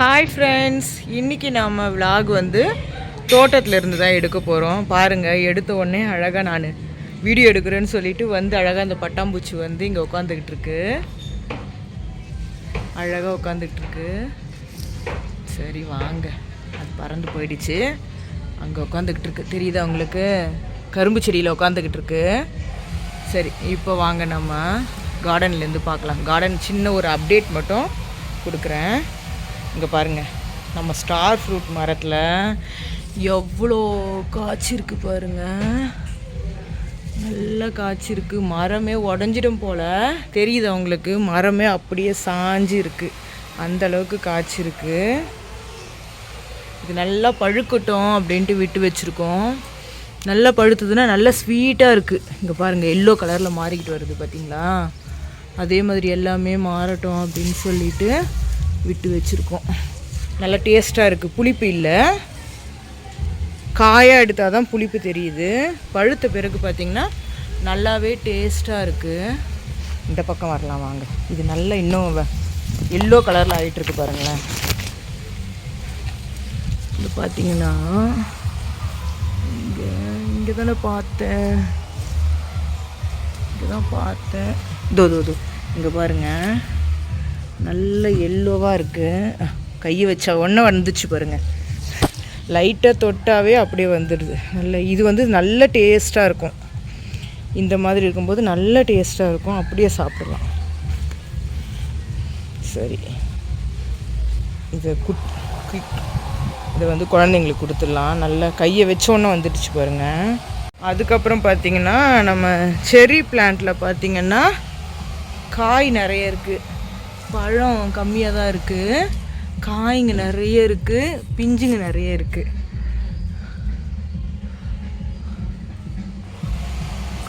Hi friends இன்றைக்கி நம்ம vlog வந்து தோட்டத்தில் இருந்து தான் எடுக்க போகிறோம் பாருங்கள் எடுத்த உடனே அழகாக நான் வீடியோ எடுக்கிறேன்னு சொல்லிட்டு வந்து அழகாக அந்த பட்டாம்பூச்சி வந்து இங்கே உட்காந்துக்கிட்டு இருக்கு. அழகாக உட்காந்துக்கிட்டு இருக்கு. சரி வாங்க. அது பறந்து போயிடுச்சு. அங்கே உட்காந்துக்கிட்டு இருக்கு. தெரியுதா உங்களுக்கு? கரும்பு செடியில் உட்காந்துக்கிட்டு இருக்கு. சரி இப்போ வாங்க நம்ம கார்டன்லேருந்து பார்க்கலாம். கார்டன் சின்ன ஒரு அப்டேட் மட்டும் கொடுக்குறேன். இங்கே பாருங்கள் நம்ம ஸ்டார் ஃப்ரூட் மரத்தில் எவ்வளோ காய்ச்சிருக்கு பாருங்கள் பாருங்க. நல்லா காய்ச்சிருக்கு மரமே உடஞ்சிடும் போல். தெரியுது அவங்களுக்கு மரமே அப்படியே சாஞ்சு இருக்குது அந்தளவுக்கு காய்ச்சிருக்கு இது நல்லா பழுக்கட்டும் அப்படின்ட்டு விட்டு வச்சுருக்கோம். நல்லா பழுத்ததுன்னா நல்லா ஸ்வீட்டாக இருக்குது இங்கே பாருங்கள் எல்லோ கலரில் மாறிக்கிட்டு வருது பார்த்தீங்களா அதே மாதிரி எல்லாமே மாறட்டும் அப்படின்னு சொல்லிட்டு விட்டு வச்சுருக்கோம். நல்லா டேஸ்ட்டாக இருக்குது புளிப்பு இல்லை. காயாக எடுத்தால் தான் புளிப்பு தெரியுது. பழுத்த பிறகு பார்த்திங்கன்னா நல்லாவே டேஸ்ட்டாக இருக்குது இந்த பக்கம் வரலாம் வாங்க. இது நல்லா இன்னும் எல்லோ கலரில் ஆகிட்டுருக்கு பாருங்களேன். இது பார்த்தீங்கன்னா இங்கே இங்கே தானே பார்த்தேன். இங்கே தான் பார்த்தேன். இதோ இதோ இதோ. இங்கே பாருங்கள் நல்ல எல்லோவாக இருக்குது கையை வச்சா ஒன்று வந்துச்சு பாருங்கள் லைட்டாக தொட்டாவே அப்படியே வந்துடுது. நல்ல இது வந்து நல்ல டேஸ்ட்டாக இருக்கும். இந்த மாதிரி இருக்கும்போது நல்ல டேஸ்ட்டாக இருக்கும். அப்படியே சாப்பிட்லாம். சரி. இதை குட் இதை வந்து குழந்தைங்களுக்கு கொடுத்துடலாம். நல்லா கையை வச்சோன்னே வந்துடுச்சு பாருங்கள் அதுக்கப்புறம் பார்த்தீங்கன்னா நம்ம செரி பிளான்ட்டில் பார்த்தீங்கன்னா காய் நிறைய இருக்குது பழம் கம்மியாக தான் இருக்குது காய்ங்க நிறைய இருக்குது பிஞ்சுங்க நிறைய இருக்குது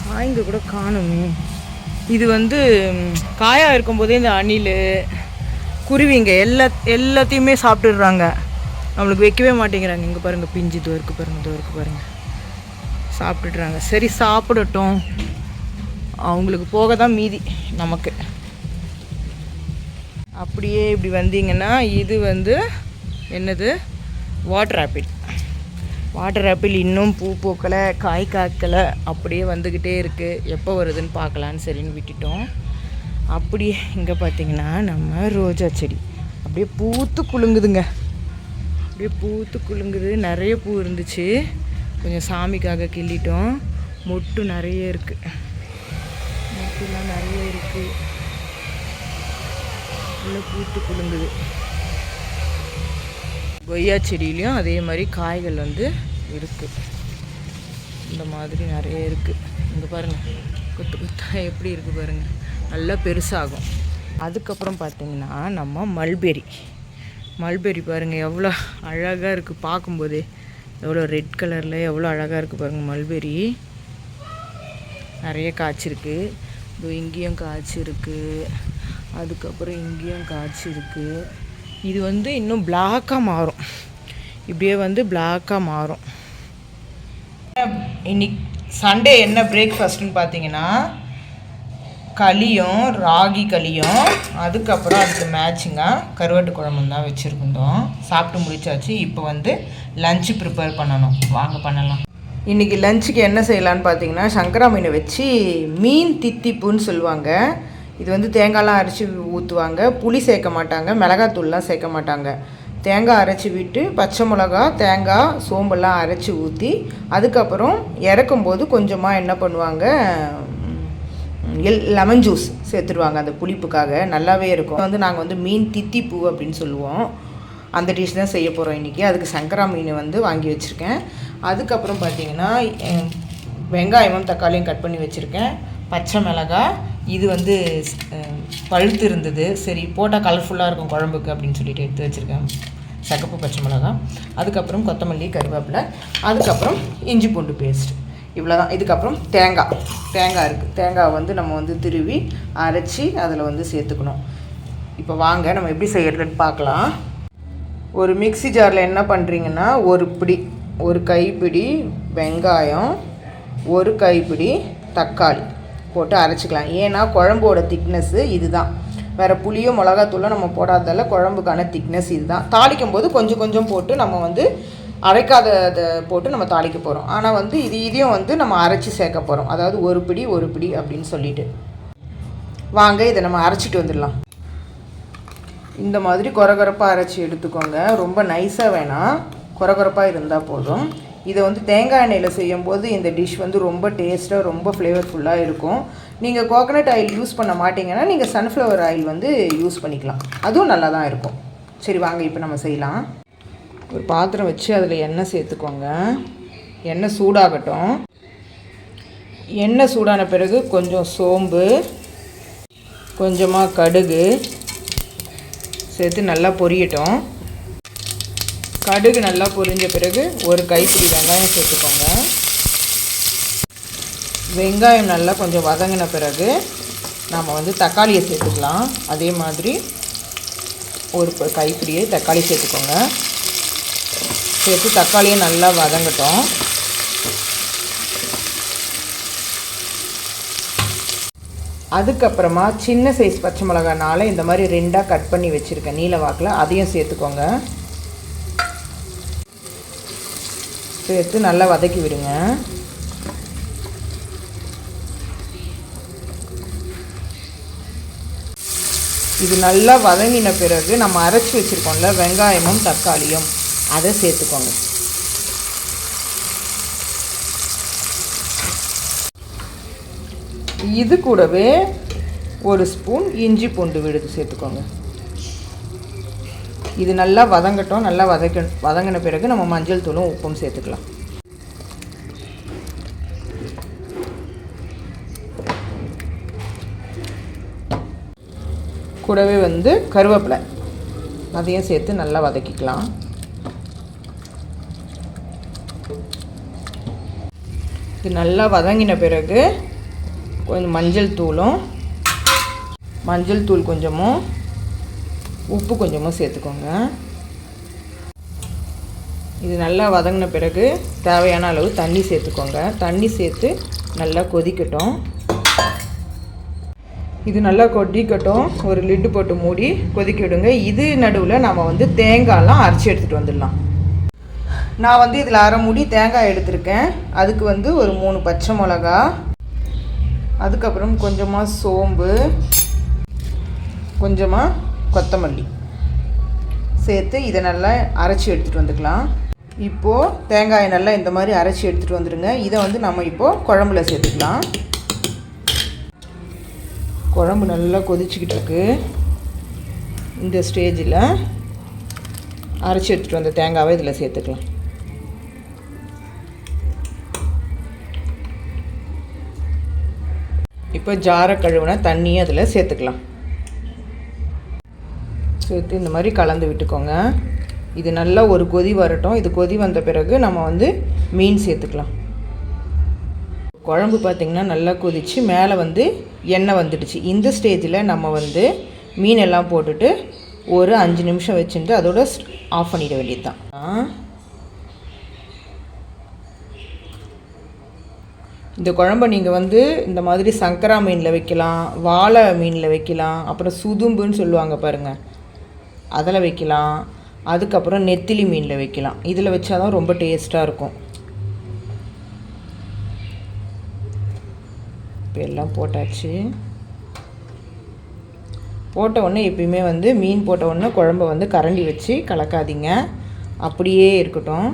காய்ங்க கூட காணுமே. இது வந்து காயாக இருக்கும்போதே இந்த அணில் குருவிங்க எல்லா எல்லாத்தையுமே சாப்பிட்டுடுறாங்க. நம்மளுக்கு வைக்கவே மாட்டேங்கிறாங்க. இங்கே பாருங்கள் பிஞ்சு இதோ பாருங்கள் இதோ பாருங்கள் சாப்பிட்டுடுறாங்க. சரி சாப்பிடட்டும். அவங்களுக்கு போக தான் மீதி நமக்கு. அப்படியே இப்படி வந்தீங்கன்னா இது வந்து என்னது? வாட்டர் ஆப்பிள் வாட்டர் ஆப்பிள் இன்னும் பூ பூக்கலை காய் காய்க்கலை. அப்படியே வந்துக்கிட்டே இருக்குது எப்போ வருதுன்னு பார்க்கலான்னு சரின்னு விட்டுட்டோம். அப்படியே இங்கே பார்த்தீங்கன்னா நம்ம ரோஜா செடி. அப்படியே பூத்து குலுங்குதுங்க. அப்படியே பூத்து குலுங்குது. நிறைய பூ இருந்துச்சு. கொஞ்சம் சாமிக்காக கிள்ளிட்டோம். மொட்டு நிறைய இருக்குது மொட்டுலாம் நிறைய இருக்குது நல்லா பூத்து குலுங்குது. கொய்யா செடியிலையும் அதே மாதிரி காய்கள் வந்து இருக்குது இந்த மாதிரி நிறைய இருக்குது இங்கே பாருங்கள் கொத்து கொத்தா எப்படி இருக்குது பாருங்கள் நல்லா பெருசாகும். அதுக்கப்புறம் பார்த்திங்கன்னா நம்ம மல்பெரி. மல்பெரி பாருங்கள் எவ்வளோ அழகாக இருக்குது பார்க்கும்போதே. எவ்வளோ ரெட் கலரில் எவ்வளோ அழகாக இருக்குது பாருங்கள் மல்பெரி. நிறைய காய்ச்சிருக்கு. இங்கேயும் காய்ச்சிருக்கு. அதுக்கப்புறம் இங்கேயும் காய்ச்சிருக்கு இது வந்து இன்னும் பிளாக்காக மாறும். இப்படியே வந்து பிளாக்காக மாறும். இன்னைக்கு சண்டே என்ன பிரேக்ஃபாஸ்ட்னு பார்த்தீங்கன்னா களியும் ராகி களியும் அதுக்கப்புறம் அதுக்கு மேட்சிங்காக கருவாட்டு குழம்பு தான் வச்சுருந்தோம் சாப்பிட்டு முடிச்சாச்சு. இப்போ வந்து லஞ்சு ப்ரிப்பேர் பண்ணணும். வாங்க பண்ணலாம். இன்றைக்கி லஞ்சுக்கு என்ன செய்யலான்னு பார்த்தீங்கன்னா சங்கரா மீனை வச்சு மீன் தித்திப்புன்னு சொல்லுவாங்க. இது வந்து தேங்காய்லாம் அரைச்சி ஊற்றுவாங்க புளி சேர்க்க மாட்டாங்க. மிளகாத்தூள்லாம் சேர்க்க மாட்டாங்க. தேங்காய் அரைச்சி விட்டு பச்சை மிளகா தேங்காய் சோம்பெல்லாம் அரைச்சி ஊற்றி அதுக்கப்புறம் இறக்கும்போது கொஞ்சமாக என்ன பண்ணுவாங்க? எல் லெமன் ஜூஸ் சேர்த்துருவாங்க அந்த புளிப்புக்காக. நல்லாவே இருக்கும். வந்து நாங்கள் வந்து மீன் தித்திப்பூ அப்படின்னு சொல்லுவோம். அந்த டிஷ் தான் செய்ய போகிறோம் இன்றைக்கி அதுக்கு சங்கரா மீன் வந்து வாங்கி வச்சுருக்கேன். அதுக்கப்புறம் பார்த்தீங்கன்னா வெங்காயமும் தக்காளியும் கட் பண்ணி வச்சுருக்கேன். பச்சை மிளகாய் இது வந்து பழுத்து இருந்தது. சரி போட்டால் கலர்ஃபுல்லாக இருக்கும் குழம்புக்கு அப்படின்னு சொல்லிட்டு எடுத்து வச்சுருக்கேன். சகப்பு பச்சை மிளகாய் அதுக்கப்புறம் கொத்தமல்லி கருவேப்பிலை. அதுக்கப்புறம் இஞ்சி பூண்டு பேஸ்ட் இவ்வளோதான் இதுக்கப்புறம் தேங்காய் தேங்காய் இருக்குது தேங்காய் வந்து நம்ம வந்து திருவி அரைச்சி அதில் வந்து சேர்த்துக்கணும். இப்போ வாங்க நம்ம எப்படி செய்கிறதுன்னு பார்க்கலாம். ஒரு மிக்ஸி ஜாரில் என்ன பண்ணுறீங்கன்னா ஒரு பிடி ஒரு கைப்பிடி வெங்காயம் ஒரு கைப்பிடி தக்காளி. போட்டு அரைச்சிக்கலாம். ஏன்னா குழம்போட திக்னஸ்ஸு இதுதான். வேறு புளியோ மிளகாத்தூளோ நம்ம போடாததால குழம்புக்கான திக்னஸ் இதுதான். தாளிக்கும் போது கொஞ்சம் கொஞ்சம் போட்டு நம்ம வந்து அரைக்காததை போட்டு நம்ம தாளிக்க போகிறோம் ஆனால் வந்து இது இதையும் வந்து நம்ம அரைச்சி சேர்க்க போகிறோம் அதாவது ஒரு பிடி ஒரு பிடி அப்படின்னு சொல்லிட்டு. வாங்க இதை நம்ம அரைச்சிட்டு வந்துடலாம். இந்த மாதிரி குறகுறப்பாக அரைச்சி எடுத்துக்கோங்க. ரொம்ப நைஸாக வேணாம். குறகுறப்பாக இருந்தால் போதும். இதை வந்து தேங்காய் எண்ணெயில் செய்யும்போது இந்த டிஷ் வந்து ரொம்ப டேஸ்ட்டாக ரொம்ப ஃப்ளேவர்ஃபுல்லாக இருக்கும். நீங்கள் கோகனட் ஆயில் யூஸ் பண்ண மாட்டீங்கன்னா நீங்கள் சன்ஃப்ளவர் ஆயில் வந்து யூஸ் பண்ணிக்கலாம். அதுவும் நல்லா தான் இருக்கும். சரி வாங்க இப்போ நம்ம செய்யலாம். ஒரு பாத்திரம் வச்சு அதில் எண்ணெய் சேர்த்துக்கோங்க. எண்ணெய் சூடாகட்டும். எண்ணெய் சூடான பிறகு கொஞ்சம் சோம்பு கொஞ்சமாக கடுகு சேர்த்து நல்லா பொரியட்டும். கடுகு நல்லா பொரிஞ்ச பிறகு ஒரு கைப்பிடி வெங்காயம் சேர்த்துக்கோங்க. வெங்காயம் நல்லா கொஞ்சம் வதங்கின பிறகு நாம் வந்து தக்காளியை சேர்த்துக்கலாம். அதே மாதிரி ஒரு கைப்பிடியை தக்காளி சேர்த்துக்கோங்க. சேர்த்து தக்காளியை நல்லா வதங்கட்டும். அதுக்கப்புறமா சின்ன சைஸ் பச்சை மிளகானால இந்த மாதிரி ரெண்டாக கட் பண்ணி வச்சுருக்கேன் நீல வாக்கில் அதையும் சேர்த்துக்கோங்க. சேர்த்து நல்லா வதக்கி விடுங்க. இது நல்லா வதங்கின பிறகு நம்ம அரைச்சி வச்சுருக்கோம்ல வெங்காயமும் தக்காளியும். அதை சேர்த்துக்கோங்க. இது கூடவே ஒரு ஸ்பூன் இஞ்சி பூண்டு விழுது சேர்த்துக்கோங்க. இது நல்லா வதங்கட்டும் நல்லா வதக்க வதங்கின பிறகு நம்ம மஞ்சள் தூளும் உப்பும் சேர்த்துக்கலாம். கூடவே வந்து கருவேப்பிலை. அதையும் சேர்த்து நல்லா வதக்கிக்கலாம். இது நல்லா வதங்கின பிறகு கொஞ்சம் மஞ்சள் தூளும் மஞ்சள் தூள் கொஞ்சமும் உப்பு கொஞ்சமாக சேர்த்துக்கோங்க. இது நல்லா வதங்கின பிறகு தேவையான அளவு தண்ணி சேர்த்துக்கோங்க. தண்ணி சேர்த்து நல்லா கொதிக்கட்டும். இது நல்லா கொதிக்கட்டும். ஒரு லிட்டு போட்டு மூடி கொதிக்க விடுங்க. இது நடுவில் நம்ம வந்து தேங்காயெலாம் அரைச்சி எடுத்துகிட்டு வந்துடலாம். நான் வந்து இதில் அரை மூடி தேங்காய் எடுத்திருக்கேன். அதுக்கு வந்து ஒரு மூணு பச்சை மிளகா. அதுக்கப்புறம் கொஞ்சமாக சோம்பு. கொஞ்சமாக கொத்தமல்லி சேர்த்து இதை நல்லா அரைச்சி எடுத்துகிட்டு வந்துக்கலாம். இப்போது தேங்காயை நல்லா இந்த மாதிரி அரைச்சி எடுத்துகிட்டு வந்துடுங்க. இதை வந்து நம்ம இப்போது குழம்புல சேர்த்துக்கலாம். குழம்பு நல்லா கொதிச்சுக்கிட்டு இருக்கு. இந்த ஸ்டேஜில் அரைச்சி எடுத்துகிட்டு வந்த தேங்காவை இதில் சேர்த்துக்கலாம். இப்போ ஜார கழுவுன தண்ணியை அதில் சேர்த்துக்கலாம். சேர்த்து இந்த மாதிரி கலந்து விட்டுக்கோங்க. இது நல்லா ஒரு கொதி வரட்டும். இது கொதி வந்த பிறகு நம்ம வந்து மீன் சேர்த்துக்கலாம். குழம்பு பார்த்திங்கன்னா நல்லா கொதிச்சு மேலே வந்து எண்ணெய் வந்துடுச்சு. இந்த ஸ்டேஜில் நம்ம வந்து மீன் எல்லாம் போட்டுட்டு ஒரு அஞ்சு நிமிஷம் வச்சுட்டு அதோட ஆஃப் பண்ணிட வேண்டியது தான் இந்த குழம்ப நீங்கள் வந்து இந்த மாதிரி சங்கரா மீனில் வைக்கலாம் வாழை மீனில் வைக்கலாம் அப்புறம் சுதும்புன்னு சொல்லுவாங்க பாருங்கள் அதில் வைக்கலாம். அதுக்கப்புறம் நெத்திலி மீனில் வைக்கலாம். இதில் வச்சாதான் ரொம்ப டேஸ்ட்டாக இருக்கும். இப்போ எல்லாம் போட்டாச்சு. போட்ட உடனே எப்பயுமே வந்து மீன் போட்ட உடனே குழம்ப வந்து கரண்டி வச்சு கலக்காதீங்க. அப்படியே இருக்கட்டும்.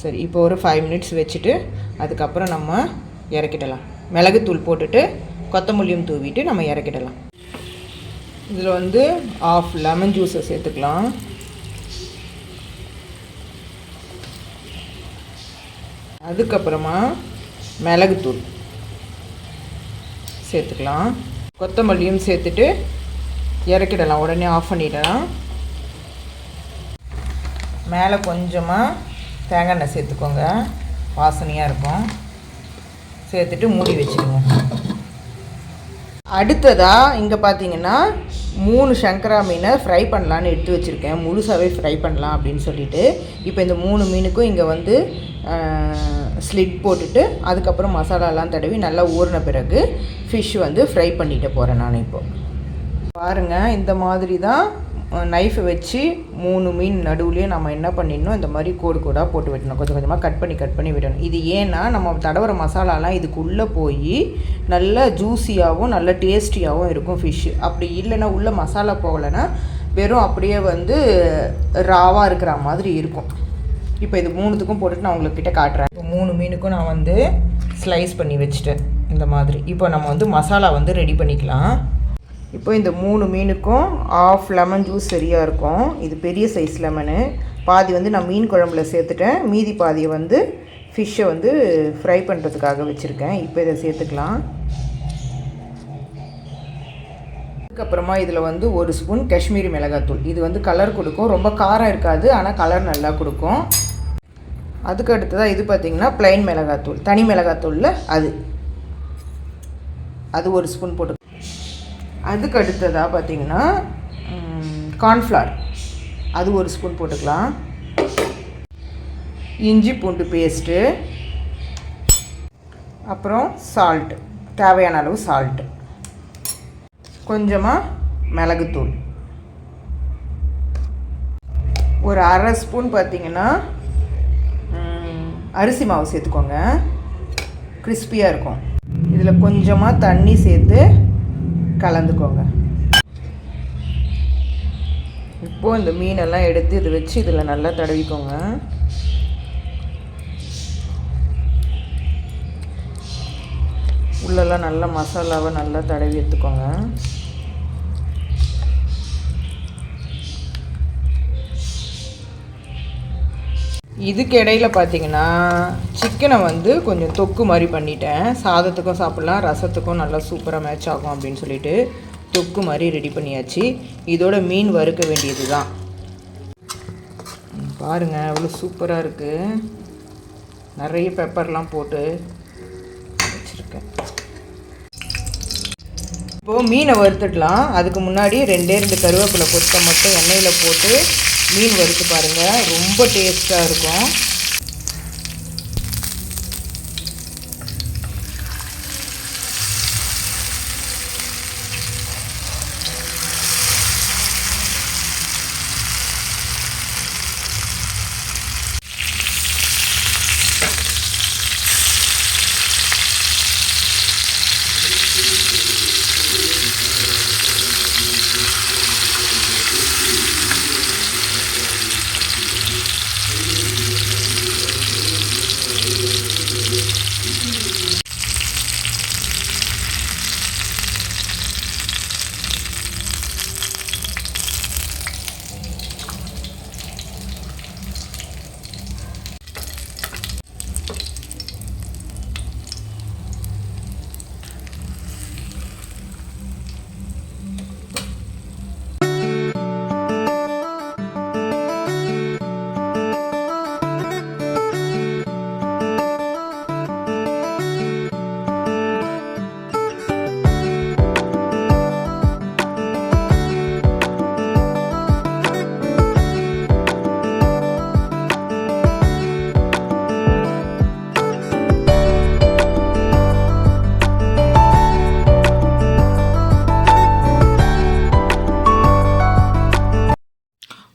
சரி இப்போ ஒரு ஃபைவ் மினிட்ஸ் வச்சுட்டு அதுக்கப்புறம் நம்ம இறக்கிடலாம். மிளகுத்தூள் போட்டுட்டு கொத்தமல்லியும் தூவிட்டு நம்ம இறக்கிடலாம். இதில் வந்து ஆஃப் லெமன் ஜூஸை சேர்த்துக்கலாம். அதுக்கப்புறமா மிளகுத்தூள் சேர்த்துக்கலாம். கொத்தமல்லியும் சேர்த்துட்டு இறக்கிடலாம் உடனே ஆஃப் பண்ணிடலாம். மேலே கொஞ்சமாக தேங்காய் எண்ணெய் சேர்த்துக்கோங்க. வாசனையாக இருக்கும். சேர்த்துட்டு மூடி வச்சுடுங்க அடுத்ததாக இங்கே பார்த்தீங்கன்னா மூணு சங்கரா மீனை ஃப்ரை பண்ணலான்னு எடுத்து வச்சுருக்கேன். முழுசாகவே ஃப்ரை பண்ணலாம் அப்படின்னு சொல்லிட்டு. இப்போ இந்த மூணு மீனுக்கும் இங்கே வந்து ஸ்லிட் போட்டுட்டு அதுக்கப்புறம் மசாலாலாம் தடவி நல்லா ஊறின பிறகு ஃபிஷ் வந்து ஃப்ரை பண்ணிட்டு போகிறேன் நான் இப்போது பாருங்கள் இந்த மாதிரி தான் நைஃபை வச்சு மூணு மீன் நடுவுலேயே நம்ம என்ன பண்ணிடணும்? இந்த மாதிரி கோடு கோடாக போட்டு வெட்டணும். கொஞ்சம் கொஞ்சமாக கட் பண்ணி கட் பண்ணி விடணும். இது ஏன்னா நம்ம தடவுற மசாலாலாம் இதுக்குள்ளே போய் நல்ல ஜூஸியாகவும் நல்ல டேஸ்டியாகவும் இருக்கும் ஃபிஷ்ஷு அப்படி இல்லைன்னா உள்ளே மசாலா போகலைன்னா வெறும் அப்படியே வந்து ராவாக இருக்கிற மாதிரி இருக்கும். இப்போ இது மூணுத்துக்கும் போட்டுட்டு நான் உங்கள்கிட்ட காட்டுறேன். இப்போ மூணு மீனுக்கும் நான் வந்து ஸ்லைஸ் பண்ணி வச்சுட்டேன். இந்த மாதிரி. இப்போ நம்ம வந்து மசாலா வந்து ரெடி பண்ணிக்கலாம். இப்போ இந்த மூணு மீனுக்கும் ஆஃப் லெமன் ஜூஸ் சரியாக இருக்கும். இது பெரிய சைஸ் லெமனு பாதி வந்து நான் மீன் குழம்புல சேர்த்துட்டேன். மீதி பாதியை வந்து ஃபிஷ்ஷை வந்து ஃப்ரை பண்ணுறதுக்காக வச்சுருக்கேன். இப்போ இதை சேர்த்துக்கலாம். அதுக்கப்புறமா இதில் வந்து ஒரு ஸ்பூன் காஷ்மீரி மிளகாத்தூள். இது வந்து கலர் கொடுக்கும். ரொம்ப காரம் இருக்காது ஆனால் கலர் நல்லா கொடுக்கும். அதுக்கு அடுத்ததாக இது பார்த்திங்கன்னா ப்ளைன் மிளகாத்தூள். தனி மிளகாத்தூளில் அது. அது ஒரு ஸ்பூன் போட்டு அதுக்கு அடுத்ததாக பார்த்தீங்கன்னா கார்ன்ஃப்ளவர் அது ஒரு ஸ்பூன் போட்டுக்கலாம். இஞ்சி பூண்டு பேஸ்ட்டு அப்புறம் சால்ட் தேவையான அளவு சால்ட்டு கொஞ்சமாக மிளகுத்தூள். ஒரு அரை ஸ்பூன் பார்த்தீங்கன்னா அரிசி மாவு சேர்த்துக்கோங்க. கிறிஸ்பியாக இருக்கும். இதில் கொஞ்சமாக தண்ணி சேர்த்து கலந்துக்கோங்க. இப்போது இந்த மீனெல்லாம் எடுத்து இதை வச்சு இதில் நல்லா தடவிக்கோங்க. உள்ளெல்லாம் நல்லா மசாலாவை நல்லா தடவி எடுத்துக்கோங்க. இதுக்கு இடையில பார்த்தீங்கன்னா சிக்கனை வந்து கொஞ்சம் தொக்கு மாதிரி பண்ணிட்டேன். சாதத்துக்கும் சாப்பிட்லாம் ரசத்துக்கும் நல்லா சூப்பராக மேட்ச் ஆகும் அப்படின்னு சொல்லிட்டு தொக்கு மாதிரி ரெடி பண்ணியாச்சு. இதோட மீன் வறுக்க வேண்டியது தான் பாருங்கள் அவ்வளோ சூப்பராக இருக்குது நிறைய பெப்பர்லாம் போட்டு வச்சுருக்கேன். இப்போது மீனை வறுத்துடலாம். அதுக்கு முன்னாடி ரெண்டே ரெண்டு கருவேப்பிலை கொத்தை மட்டும் எண்ணெயில் போட்டு மீன் வறுத்து பாருங்கள் ரொம்ப டேஸ்ட்டாக இருக்கும்.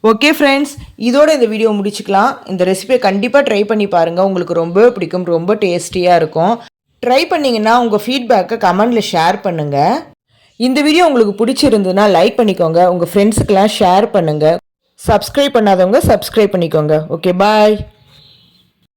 ஓகே ஃப்ரெண்ட்ஸ் இதோட இந்த வீடியோ முடிச்சுக்கலாம். இந்த ரெசிபியை கண்டிப்பாக ட்ரை பண்ணி பாருங்கள் உங்களுக்கு ரொம்ப பிடிக்கும் ரொம்ப டேஸ்டியாக இருக்கும். ட்ரை பண்ணிங்கன்னா உங்கள் ஃபீட்பேக்கை கமெண்டில் ஷேர் பண்ணுங்கள் இந்த வீடியோ உங்களுக்கு பிடிச்சிருந்ததுன்னா லைக் பண்ணிக்கோங்க. உங்கள் ஃப்ரெண்ட்ஸுக்கெல்லாம் ஷேர் பண்ணுங்கள் சப்ஸ்கிரைப் பண்ணாதவங்க சப்ஸ்கிரைப் பண்ணிக்கோங்க. Okay bye